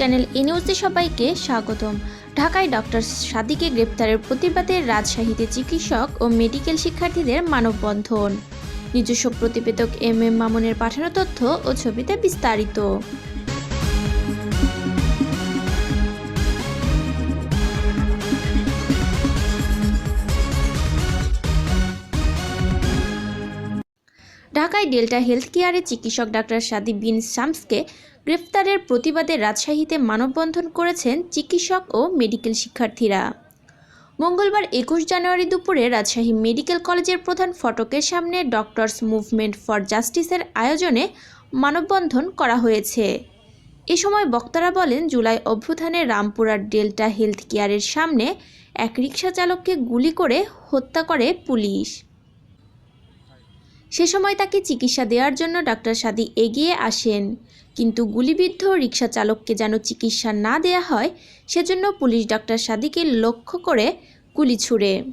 Channel এ নিউজে সবাইকে স্বাগতম। ঢাকায় ডক্টর সাদিকে গ্রেপ্তারের প্রতিবাদে রাজশাহীতে চিকিৎসক ও মেডিকেল শিক্ষার্থীদের মানববন্ধন। নিজস্ব প্রতিবেদক এম এম মামুনের পাঠানো তথ্য ও ছবিতে বিস্তারিত। ঢাকায় ডেল্টা হেলথ কেয়ারের চিকিৎসক ডাক্তার সাদি বিন শামসকে গ্রেফতারের প্রতিবাদে রাজশাহীতে মানববন্ধন করেছেন চিকিৎসক ও মেডিকেল শিক্ষার্থীরা। মঙ্গলবার একুশ জানুয়ারি দুপুরে রাজশাহী মেডিকেল কলেজের প্রধান ফটকের সামনে ডক্টরস মুভমেন্ট ফর জাস্টিসের আয়োজনে মানববন্ধন করা হয়েছে। এ সময় বক্তারা বলেন, জুলাই অভ্যুত্থানে রামপুরার ডেল্টা হেলথ কেয়ারের সামনে এক রিকশা চালককে গুলি করে হত্যা করে পুলিশ। সে সময় তাকে চিকিৎসা দেওয়ার জন্য ডাক্তার সাদি এগিয়ে আসেন। কিন্তু গুলিবিদ্ধ রিক্সা চালককে যেন চিকিৎসা না দেয়া হয়, সেজন্য পুলিশ ডাক্তার সাদিকে লক্ষ্য করে গুলি ছুড়ে।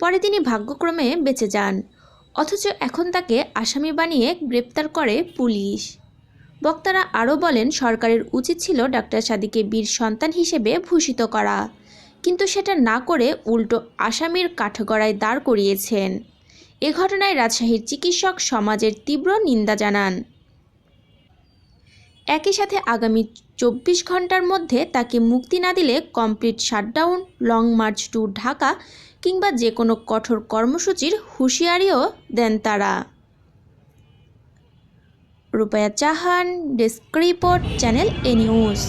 পরে তিনি ভাগ্যক্রমে বেঁচে যান। অথচ এখন তাকে আসামি বানিয়ে গ্রেপ্তার করে পুলিশ। বক্তারা আরও বলেন, সরকারের উচিত ছিল ডাক্তার সাদিকে বীর সন্তান হিসেবে ভূষিত করা। কিন্তু সেটা না করে উল্টো আসামির কাঠগড়ায় দাঁড় করিয়েছেন। এ ঘটনায় রাজশাহীর চিকিৎসক সমাজের তীব্র নিন্দা জানান। একই সাথে আগামী চব্বিশ ঘণ্টার মধ্যে তাকে মুক্তি না দিলে complete shutdown, long march to Dhaka কিংবা যে কোনো কঠোর কর্মসূচির হুঁশিয়ারিও দেন তারা। Rupaya Chahan, desk report, Channel A News.